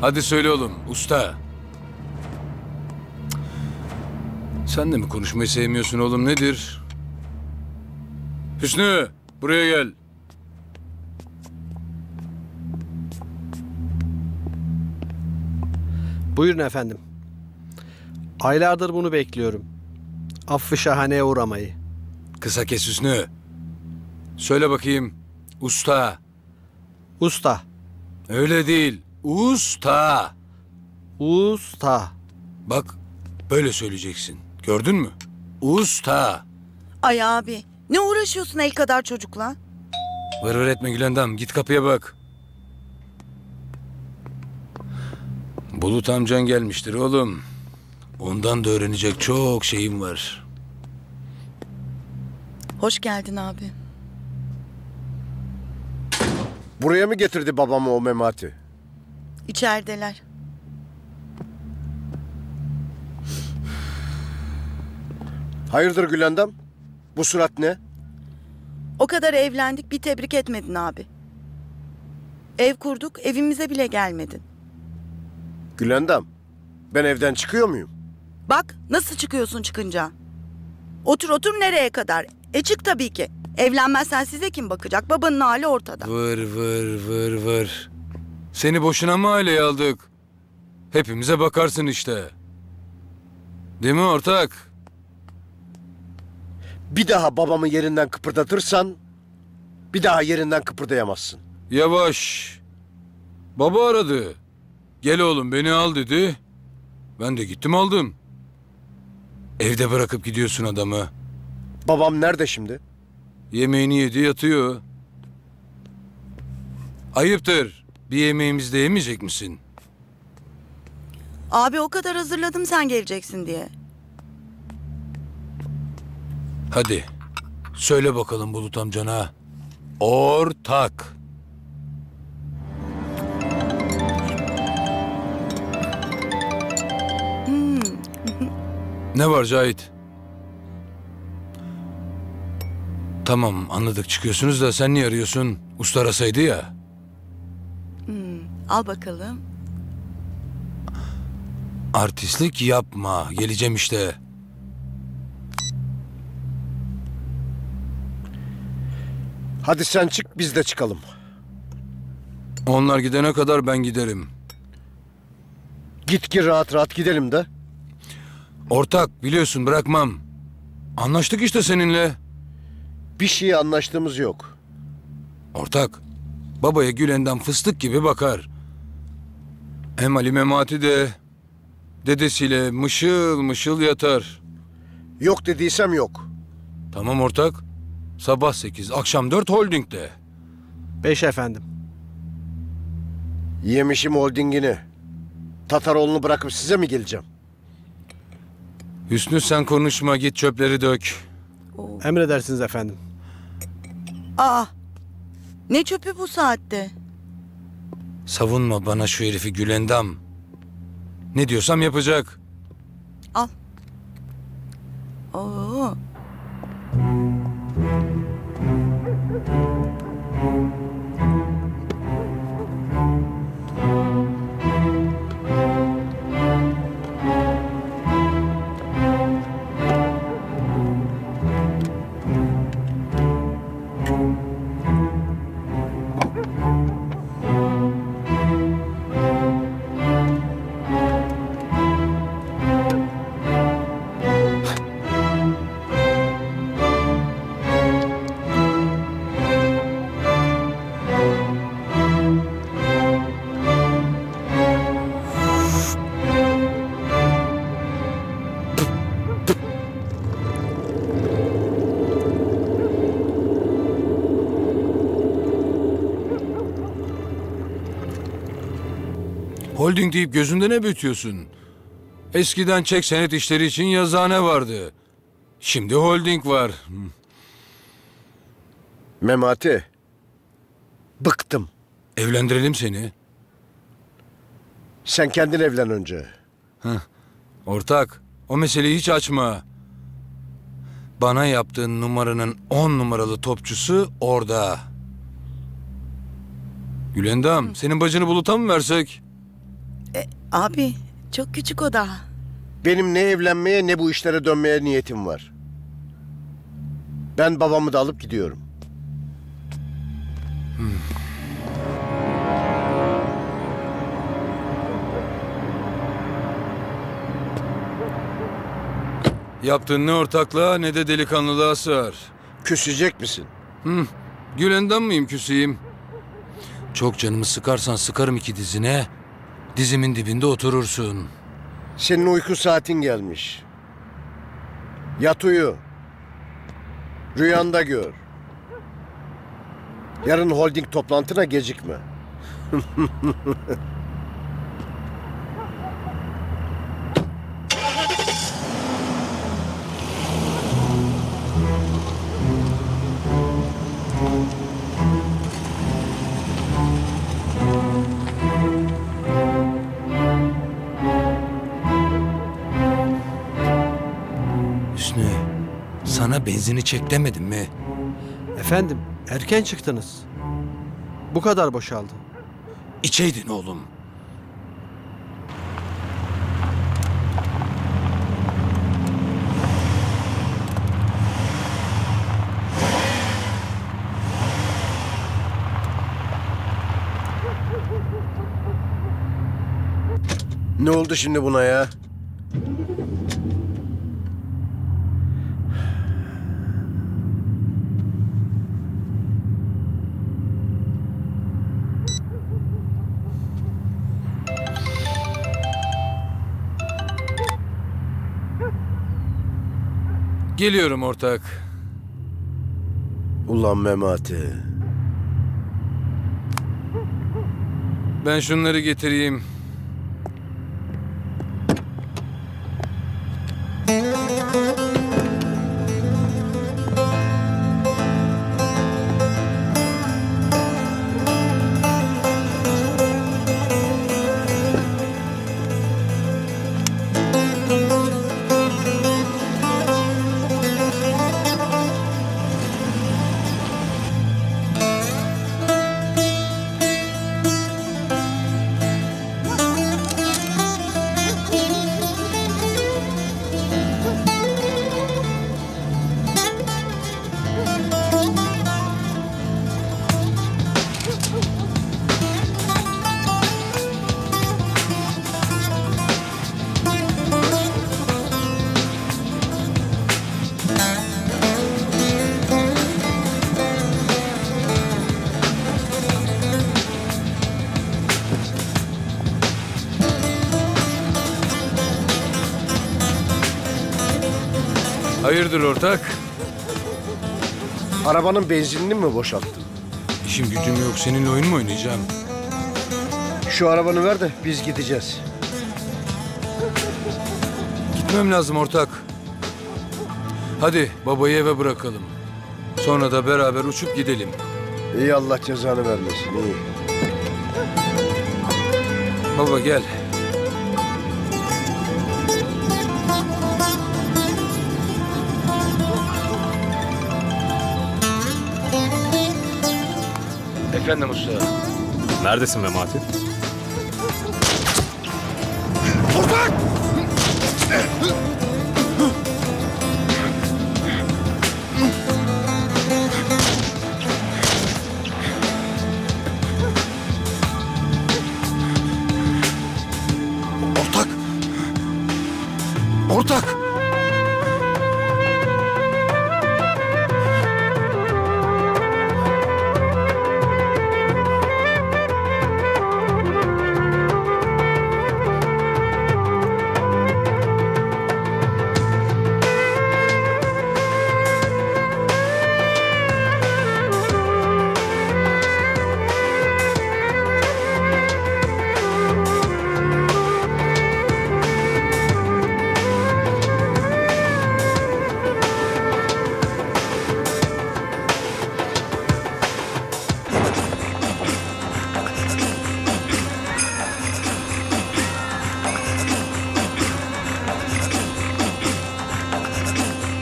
Hadi söyle oğlum, usta. Sen de mi konuşmayı sevmiyorsun oğlum, nedir? Hüsnü, buraya gel. Buyurun efendim. Aylardır bunu bekliyorum. Affı şahaneye uğramayı. Kısa kes Hüsnü. Söyle bakayım, usta. Usta. Öyle değil, usta. Usta. Bak, böyle söyleyeceksin. Gördün mü? Usta. Ay abi ne uğraşıyorsun el kadar çocukla? Vır vır etme Gülendam. Git kapıya bak. Bulut amcan gelmiştir oğlum. Ondan da öğrenecek çok şeyim var. Hoş geldin abi. Buraya mı getirdi babamı o memati? İçerideler. Hayırdır Gülendam? Bu surat ne? O kadar evlendik bir tebrik etmedin abi. Ev kurduk evimize bile gelmedin. Gülendam, ben evden çıkıyor muyum? Bak nasıl çıkıyorsun çıkınca. Otur otur nereye kadar? E çık tabii ki. Evlenmezsen size kim bakacak? Babanın hali ortada. Vır vır vır vır. Seni boşuna mı aileye aldık? Hepimize bakarsın işte. Değil mi ortak? Bir daha babamı yerinden kıpırdatırsan, bir daha yerinden kıpırdayamazsın. Yavaş. Baba aradı. Gel oğlum beni al dedi. Ben de gittim aldım. Evde bırakıp gidiyorsun adamı. Babam nerede şimdi? Yemeğini yedi yatıyor. Ayıptır. Bir yemeğimizi de yemeyecek misin? Abi o kadar hazırladım sen geleceksin diye. Hadi. Söyle bakalım Bulut amcana. Ortak. ne var Cahit? Tamam anladık çıkıyorsunuz da sen niye arıyorsun? Usta arasaydı ya. Al bakalım. Artistlik yapma. Geleceğim işte. Hadi sen çık biz de çıkalım. Onlar gidene kadar ben giderim. Git ki rahat rahat gidelim de. Ortak biliyorsun bırakmam. Anlaştık işte seninle. Bir şeye anlaştığımız yok. Ortak, babaya Gülen'den fıstık gibi bakar. Hem Ali Memati de dedesiyle mışıl mışıl yatar. Yok dediysem yok. Tamam ortak. Sabah sekiz, akşam dört holdingde. Beş efendim. Yemişim holdingini. Tataroğlu'nu bırakıp size mi geleceğim? Hüsnü sen konuşma git çöpleri dök. Emredersiniz efendim. Aa ne çöpü bu saatte? Savunma bana şu herifi Gülendam. Ne diyorsam yapacak. Al. Oo. Holding deyip gözünde ne büyütüyorsun? Eskiden çek senet işleri için yazıhane vardı. Şimdi holding var. Memati. Bıktım. Evlendirelim seni. Sen kendin evlen önce. Ortak, o meseleyi hiç açma. Bana yaptığın numaranın on numaralı topçusu orada. Gülendam, senin bacını buluta mı versek? Abi çok küçük o daha. Benim ne evlenmeye ne bu işlere dönmeye niyetim var. Ben babamı da alıp gidiyorum. Yaptığın ne ortaklığa ne de delikanlılığa sığar. Küsecek misin? Gülenden miyim küseyim? Çok canımı sıkarsan sıkarım iki dizine. Dizimin dibinde oturursun. Senin uyku saatin gelmiş. Yat uyu. Rüyanda gör. Yarın holding toplantına gecikme. sana benzini çek demedim mi? Efendim erken çıktınız. Bu kadar boşaldı. İçeydin oğlum. Ne oldu şimdi buna ya? Geliyorum ortak. Ulan Memati. Ben şunları getireyim. Hayırdır ortak? Arabanın benzinini mi boşalttın? İşim gücüm yok. Seninle oyun mu oynayacağım? Şu arabanı ver de biz gideceğiz. Gitmem lazım ortak. Hadi babayı eve bırakalım. Sonra da beraber uçup gidelim. İyi Allah cezanı vermesin. iyi. Baba gel. Efendim usta. Neredesin Memati? Ortak. Ortak.